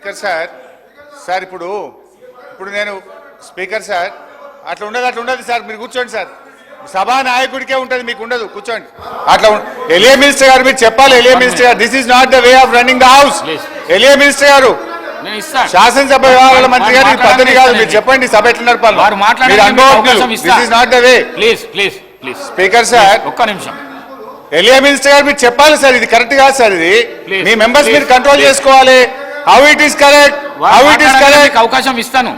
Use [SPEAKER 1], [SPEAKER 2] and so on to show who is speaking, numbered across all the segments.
[SPEAKER 1] Speaker sir sir ఇప్పుడు ఇప్పుడు నేను స్పీకర్ సార్ అట్లా ఉండదు అట్లా ఉండదు సార్ మీరు కూర్చోండి సార్. సభా నాయకుడికే ఉంటుంది మీకు ఉండదు కూర్చోండి. అట్లా ఎలియా మినిస్టర్ గారు మీరు చెప్పాలి ఎలియా మినిస్టర్ గారు this is not the way of running the house. ఎలియా minister గారు శాసనసభ వ్యవహారాల మంత్రి గారు పద్ధతి కాదు మీరు చెప్పండి సభ ఎట్లా నడపాలి. This is not the way
[SPEAKER 2] please please please
[SPEAKER 1] speaker sir.
[SPEAKER 2] ఒక్క నిమిషం.
[SPEAKER 1] ఎలియా మినిస్టర్ గారు మీరు చెప్పాలి సార్ ఇది కరెక్ట్ కాదు సార్ ఇది. మీ మెంబర్స్ మీరు కంట్రోల్. చేసుకోవాలి. How it is correct how it is correct
[SPEAKER 2] అవకాశం ఇస్తాను.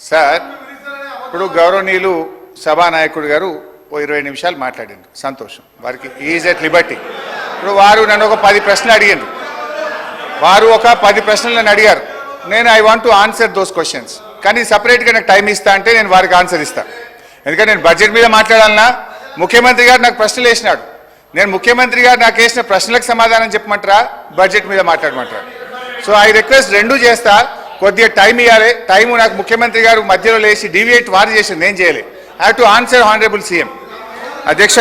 [SPEAKER 1] సార్ ఇప్పుడు గౌరవనీయులు సభానాయకుడు గారు ఓ ఇరవై నిమిషాలు మాట్లాడిండు. సంతోషం. వారికి ఈజ్ ఎట్ లిబర్టీ ఇప్పుడు వారు నన్ను ఒక పది ప్రశ్నలు అడిగారు వారు ఒక పది ప్రశ్నలు నన్ను అడిగారు. నేను I want to answer those questions కానీ సపరేట్గా నాకు టైం ఇస్తా అంటే నేను వారికి ఆన్సర్ ఇస్తా. ఎందుకంటే నేను బడ్జెట్ మీద మాట్లాడాలన్నా ముఖ్యమంత్రి గారు నాకు ప్రశ్నలు వేసినాడు. నేను ముఖ్యమంత్రి గారు నాకు వేసిన ప్రశ్నలకు సమాధానం చెప్పమంటారా? బడ్జెట్ మీద మాట్లాడమంటారా? సో ఐ రిక్వెస్ట్ రెండు చేస్తా. కొద్దిగా టైం ఇవ్వాలి టైం నాకు ముఖ్యమంత్రి గారు మధ్యలో లేచి డివియేట్ వారు చేసి నేను చేయలే. I have to answer honourable CM అధ్యక్ష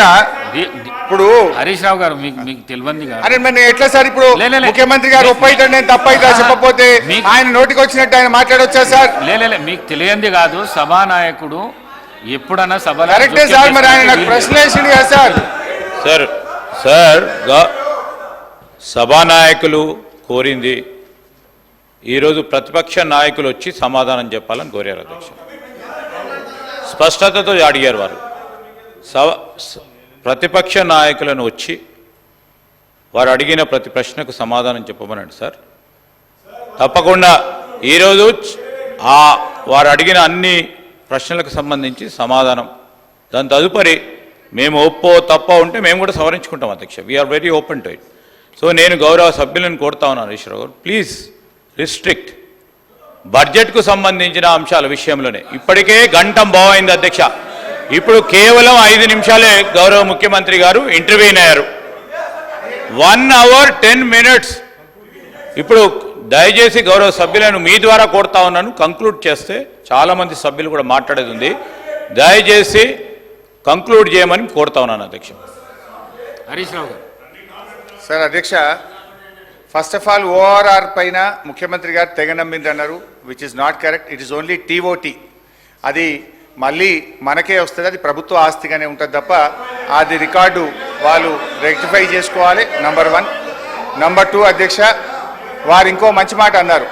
[SPEAKER 1] ఇప్పుడు
[SPEAKER 2] హరీష్ రావు గారు మీకు మీకు తెలియంది కాదు.
[SPEAKER 1] అరే నేను ఎట్లా సార్ ఇప్పుడు. ముఖ్యమంత్రి గారు ఒప్పైతాడు నేను తప్పైతా. చెప్పకపోతే
[SPEAKER 2] మీ-
[SPEAKER 1] ఆయన నోటికి వచ్చినట్టు ఆయన మాట్లాడొచ్చా సార్?
[SPEAKER 2] లే లే, లే, మీకు తెలియంది కాదు. సభానాయకుడు ఎప్పుడన్నా సభలో
[SPEAKER 1] కరెక్టే సార్ మరి ఆయన నాకు ప్రశ్న వేసిండు కదా సార్.
[SPEAKER 3] సార్ సార్ సభా సభానాయకులు కోరింది. ఈరోజు ప్రతిపక్ష నాయకులు వచ్చి సమాధానం చెప్పాలని కోరారు అధ్యక్ష స్పష్టతతో అడిగారు వారు. సభ ప్రతిపక్ష నాయకులను వచ్చి వారు అడిగిన ప్రతి ప్రశ్నకు సమాధానం చెప్పమనండి సార్. తప్పకుండా ఈరోజు ఆ వారు అడిగిన అన్ని ప్రశ్నలకు సంబంధించి సమాధానం దాని తదుపరి మేము ఒప్పో తప్ప ఉంటే మేము కూడా సవరించుకుంటాం అధ్యక్ష. We are very open to it so నేను గౌరవ సభ్యులను కోరుతా ఉన్నాను ఈశ్వరరావు గారు. ప్లీజ్ రిస్ట్రిక్ట్ బడ్జెట్కు సంబంధించిన అంశాల విషయంలోనే. ఇప్పటికే గంటం బాగైంది అధ్యక్ష. ఇప్పుడు కేవలం ఐదు నిమిషాలే గౌరవ ముఖ్యమంత్రి గారు ఇంటర్వ్యూన్ అయ్యారు. వన్ అవర్ టెన్ మినిట్స్ ఇప్పుడు దయచేసి గౌరవ సభ్యులను మీ ద్వారా కోరుతా ఉన్నాను. కంక్లూడ్ చేస్తే చాలామంది సభ్యులు కూడా మాట్లాడేది ఉంది. దయచేసి కంక్లూడ్ చేయమని కోరుతా ఉన్నాను అధ్యక్ష.
[SPEAKER 2] హరీష్ రావు గారు.
[SPEAKER 1] సార్ అధ్యక్ష ఫస్ట్ ఆఫ్ ఆల్ ఓఆర్ఆర్ పైన ముఖ్యమంత్రి గారు తెగ నమ్మింది అన్నారు which is not correct it is only TOT అది మళ్ళీ మనకే వస్తుంది అది ప్రభుత్వ ఆస్తిగానే ఉంటుంది తప్ప అది రికార్డు వాళ్ళు రెక్టిఫై చేసుకోవాలి నంబర్ వన్ నంబర్ టూ అధ్యక్ష వారు ఇంకో మంచి మాట అన్నారు.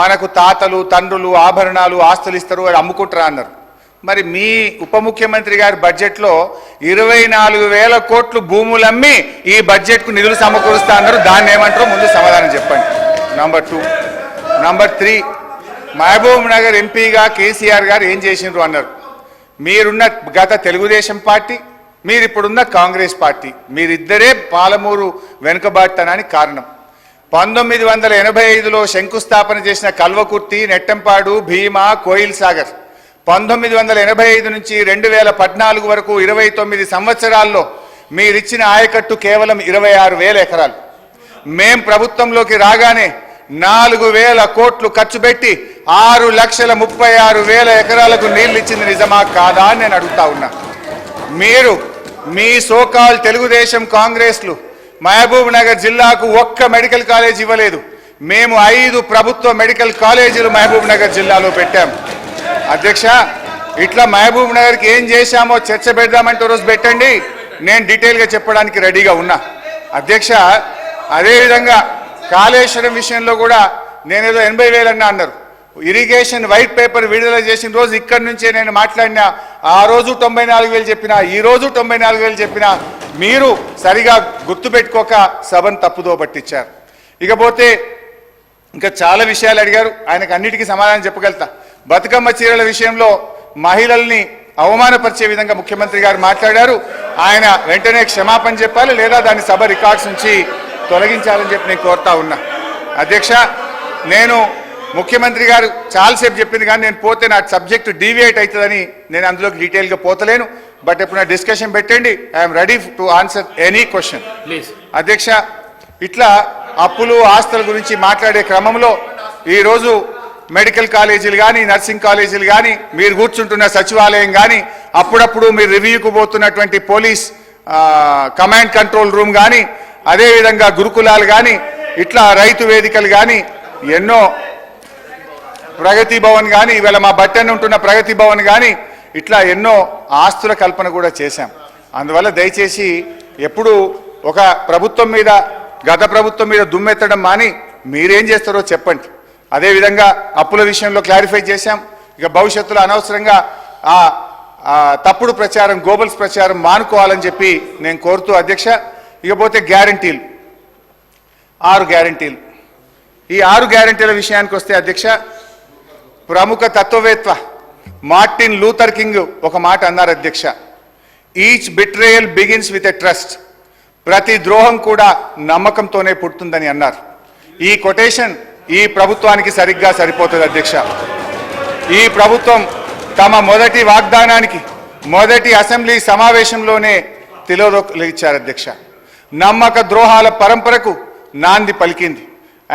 [SPEAKER 1] మనకు తాతలు తండ్రులు ఆభరణాలు ఆస్తులు ఇస్తారు అది అమ్ముకుంటారా అన్నారు. మరి మీ ఉప ముఖ్యమంత్రి గారి బడ్జెట్లో ఇరవై నాలుగు వేల కోట్లు భూములు అమ్మి ఈ బడ్జెట్కు నిధులు సమకూరుస్తా అన్నారు. దాన్ని ఏమంటారో ముందు సమాధానం చెప్పండి. Number two number three Mahabubnagar ఎంపీగా కేసీఆర్ గారు ఏం చేసినారు అన్నారు. మీరున్న గత తెలుగుదేశం పార్టీ మీరు ఇప్పుడున్న కాంగ్రెస్ పార్టీ. మీరిద్దరే పాలమూరు వెనుకబాటుతనానికి కారణం. పంతొమ్మిది వందల ఎనభై ఐదులో శంకుస్థాపన చేసిన కల్వకుర్తి నెట్టంపాడు భీమా కోయిల్ సాగర్. పంతొమ్మిది వందల ఎనభై ఐదు నుంచి రెండు వేల పద్నాలుగు వరకు ఇరవై తొమ్మిది సంవత్సరాల్లో మీరిచ్చిన ఆయకట్టు కేవలం ఇరవై ఆరు వేల ఎకరాలు. మేం ప్రభుత్వంలోకి రాగానే నాలుగు వేల కోట్లు ఖర్చు పెట్టి ఆరు లక్షల ముప్పై ఆరు వేల ఎకరాలకు నీళ్ళు ఇచ్చింది నిజమా కాదా అని నేను అడుగుతా ఉన్నా. మీరు మీ సోకాల్ తెలుగుదేశం కాంగ్రెస్లు మహబూబ్ నగర్ జిల్లాకు ఒక్క మెడికల్ కాలేజ్ ఇవ్వలేదు. మేము ఐదు ప్రభుత్వ మెడికల్ కాలేజీలు మహబూబ్ నగర్ జిల్లాలో పెట్టాం. అధ్యక్ష ఇట్లా మహబూబ్ నగర్కి ఏం చేశామో చర్చ పెడదామంటే రోజు పెట్టండి. నేను డీటెయిల్గా చెప్పడానికి రెడీగా ఉన్నా. అధ్యక్ష అదేవిధంగా కాళేశ్వరం విషయంలో కూడా నేనేదో ఎనభై వేలన్నా అన్నారు. ఇరిగేషన్ వైట్ పేపర్ విడుదల చేసిన రోజు ఇక్కడి నుంచే నేను మాట్లాడిన. ఆ రోజు తొంభై నాలుగు వేలు చెప్పినా ఈ రోజు తొంభై నాలుగు వేలు చెప్పినా మీరు సరిగా గుర్తుపెట్టుకోక సభను తప్పుదో పట్టించారు. ఇకపోతే ఇంకా చాలా విషయాలు అడిగారు. ఆయనకు అన్నిటికీ సమాధానం చెప్పగలుగుతా. బతుకమ్మ చీరల విషయంలో మహిళల్ని అవమానపరిచే విధంగా ముఖ్యమంత్రి గారు మాట్లాడారు. ఆయన వెంటనే క్షమాపణ చెప్పాలి లేదా దాని సభ రికార్డ్స్ నుంచి తొలగించాలని చెప్పి నేను కోరుతా ఉన్నా. అధ్యక్ష నేను ముఖ్యమంత్రి గారు చాలాసేపు చెప్పింది కానీ నేను పోతే నా సబ్జెక్ట్ డీవియేట్ అవుతుందని నేను అందులోకి డీటెయిల్గా పోతలేను. బట్ ఎప్పుడు నా డిస్కషన్ పెట్టండి. I'm ready to answer any question.
[SPEAKER 2] Please.
[SPEAKER 1] అధ్యక్ష ఇట్లా అప్పులు ఆస్తుల గురించి మాట్లాడే క్రమంలో ఈరోజు మెడికల్ కాలేజీలు కానీ నర్సింగ్ కాలేజీలు కానీ మీరు కూర్చుంటున్న సచివాలయం కానీ అప్పుడప్పుడు మీరు రివ్యూకు పోతున్నటువంటి పోలీస్ కమాండ్ కంట్రోల్ రూమ్ కానీ అదేవిధంగా గురుకులాలు కానీ ఇట్లా రైతు వేదికలు కానీ ఎన్నో ప్రగతి భవన్ కానీ ఇవాళ మా బట్టెన్ ఉంటున్న ప్రగతి భవన్ కానీ ఇట్లా ఎన్నో ఆస్తుల కల్పన కూడా చేశాం. అందువల్ల దయచేసి ఎప్పుడు ఒక ప్రభుత్వం మీద గత ప్రభుత్వం మీద దుమ్మెత్తడం మాని మీరేం చేస్తారో చెప్పండి. అదేవిధంగా అప్పుల విషయంలో క్లారిఫై చేశాం. ఇక భవిష్యత్తులో అనవసరంగా ఆ తప్పుడు ప్రచారం గోబల్స్ ప్రచారం మానుకోవాలని చెప్పి నేను కోరుతూ అధ్యక్ష ఇకపోతే గ్యారంటీలు. ఆరు గ్యారంటీలు. ఈ ఆరు గ్యారంటీల విషయానికి వస్తే అధ్యక్ష ప్రముఖ తత్వవేత్త మార్టిన్ లూథర్ కింగ్ ఒక మాట అన్నారు అధ్యక్ష. Each betrayal begins with a trust ప్రతి ద్రోహం కూడా నమ్మకంతోనే పుడుతుందని అన్నారు. ఈ కొటేషన్ ఈ ప్రభుత్వానికి సరిగ్గా సరిపోతుంది అధ్యక్ష. ఈ ప్రభుత్వం తమ మొదటి వాగ్దానానికి మొదటి అసెంబ్లీ సమావేశంలోనే తిలోదొక్కిచ్చారు అధ్యక్ష. నమ్మక ద్రోహాల పరంపరకు నాంది పలికింది.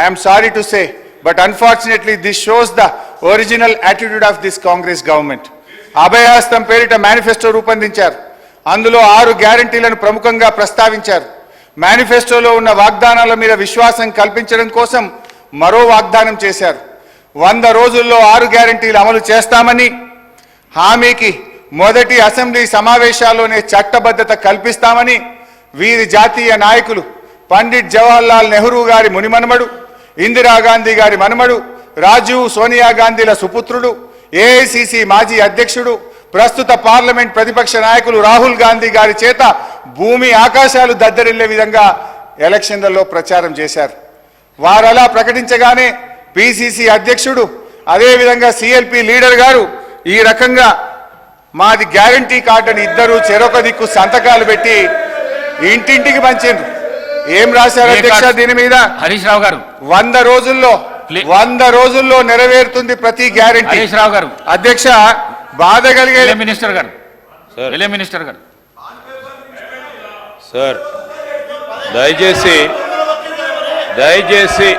[SPEAKER 1] I'm sorry to say but unfortunately this shows the original attitude of this Congress government Abhayahastam పేరిట మేనిఫెస్టో రూపొందించారు. అందులో ఆరు గ్యారంటీలను ప్రముఖంగా ప్రస్తావించారు. మేనిఫెస్టోలో ఉన్న వాగ్దానాల మీద విశ్వాసం కల్పించడం కోసం మరో వాగ్దానం చేశారు. వంద రోజుల్లో ఆరు గ్యారంటీలు అమలు చేస్తామని హామీకి మొదటి అసెంబ్లీ సమావేశాల్లోనే చట్టబద్ధత కల్పిస్తామని వీరి జాతీయ నాయకులు పండిట్ జవహర్లాల్ నెహ్రూ గారి మునిమనుమడు ఇందిరాగాంధీ గారి మనుమడు రాజీవ్ సోనియా గాంధీల సుపుత్రుడు ఏఐసిసి మాజీ అధ్యక్షుడు ప్రస్తుత పార్లమెంట్ ప్రతిపక్ష నాయకులు రాహుల్ గాంధీ గారి చేత భూమి ఆకాశాలు దద్దరిల్లే విధంగా ఎలక్షన్లలో ప్రచారం చేశారు. వారలా ప్రకటించగానే పిసిసి అధ్యక్షుడు అదేవిధంగా సిఎల్పి లీడర్ గారు ఈ రకంగా మాది గ్యారంటీ కార్డు అని ఇద్దరు చెరొక దిక్కు సంతకాలు పెట్టి ఇంటింటికి పంచిండ్రు. ఏం రాశారు అధ్యక్ష దీని మీద?
[SPEAKER 2] హరీష్ రావు గారు.
[SPEAKER 1] వంద రోజుల్లో. వంద రోజుల్లో నెరవేరుతుంది ప్రతి గ్యారంటీ.
[SPEAKER 2] హరీష్ రావు గారు.
[SPEAKER 1] అధ్యక్ష బాధ కలిగే
[SPEAKER 2] మినిస్టర్ గారు. మినిస్టర్ గారు.
[SPEAKER 3] సార్ దయచేసి దయచేసి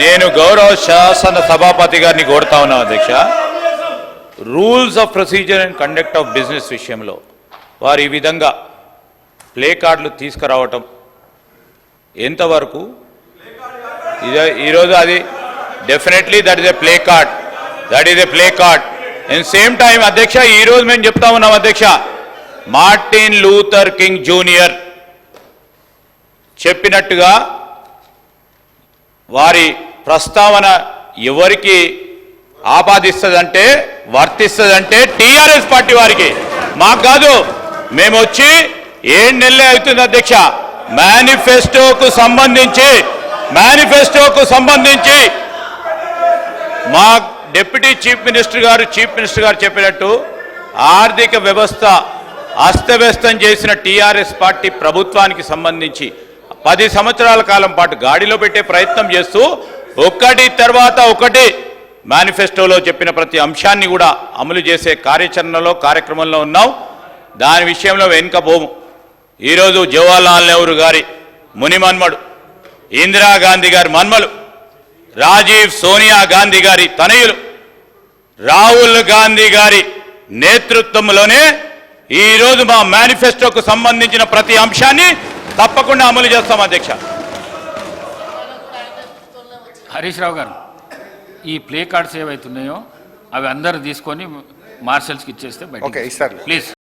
[SPEAKER 3] నేను గౌరవ శాసన సభాపతి గారిని కోరుతా ఉన్నాను అధ్యక్ష. Rules of procedure and conduct of business విషయంలో వారు ఈ విధంగా ప్లే కార్డులు తీసుకురావటం ఎంతవరకు? ఇదే ఈరోజు అది definitely that is a play card. That is a play card. And same time అధ్యక్ష ఈరోజు మేము చెప్తా ఉన్నాం అధ్యక్ష మార్టిన్ లూథర్ కింగ్ జూనియర్ చెప్పినట్టుగా వారి ప్రస్తావన ఎవరికి ఆపాదిస్తుందంటే వర్తిస్తుందంటే టీఆర్ఎస్ పార్టీ వారికి. మాకు కాదు మేము వచ్చి ఏడు నెలలే అవుతుంది అధ్యక్ష. మేనిఫెస్టోకు సంబంధించి మేనిఫెస్టోకు సంబంధించి మా డిప్యూటీ చీఫ్ మినిస్టర్ గారు చీఫ్ మినిస్టర్ గారు చెప్పినట్టు ఆర్థిక వ్యవస్థ అస్తవ్యస్తం చేసిన టీఆర్ఎస్ పార్టీ ప్రభుత్వానికి సంబంధించి పది సంవత్సరాల కాలం పాటు గాడిలో పెట్టే ప్రయత్నం చేస్తూ ఒకటి తర్వాత ఒకటి మేనిఫెస్టోలో చెప్పిన ప్రతి అంశాన్ని కూడా అమలు చేసే కార్యాచరణలో కార్యక్రమంలో ఉన్నాం. దాని విషయంలో వెనుకపోము ఈరోజు జవహర్లాల్ నెహ్రూ గారి ముని మన్మడు ఇందిరాగాంధీ గారి మన్మలు రాజీవ్ సోనియా గాంధీ గారి తనయులు రాహుల్ గాంధీ గారి నేతృత్వంలోనే ఈరోజు మా మేనిఫెస్టోకు సంబంధించిన ప్రతి అంశాన్ని తప్పకుండా అమలు చేస్తాం అధ్యక్ష.
[SPEAKER 2] హరీష్ రావు గారు ఈ ప్లే కార్డ్స్ ఏవైతున్నాయో అవి అందరు తీసుకొని మార్షల్స్కి ఇచ్చేస్తే బయట
[SPEAKER 1] ఓకే ఇస్తారు
[SPEAKER 2] ప్లీజ్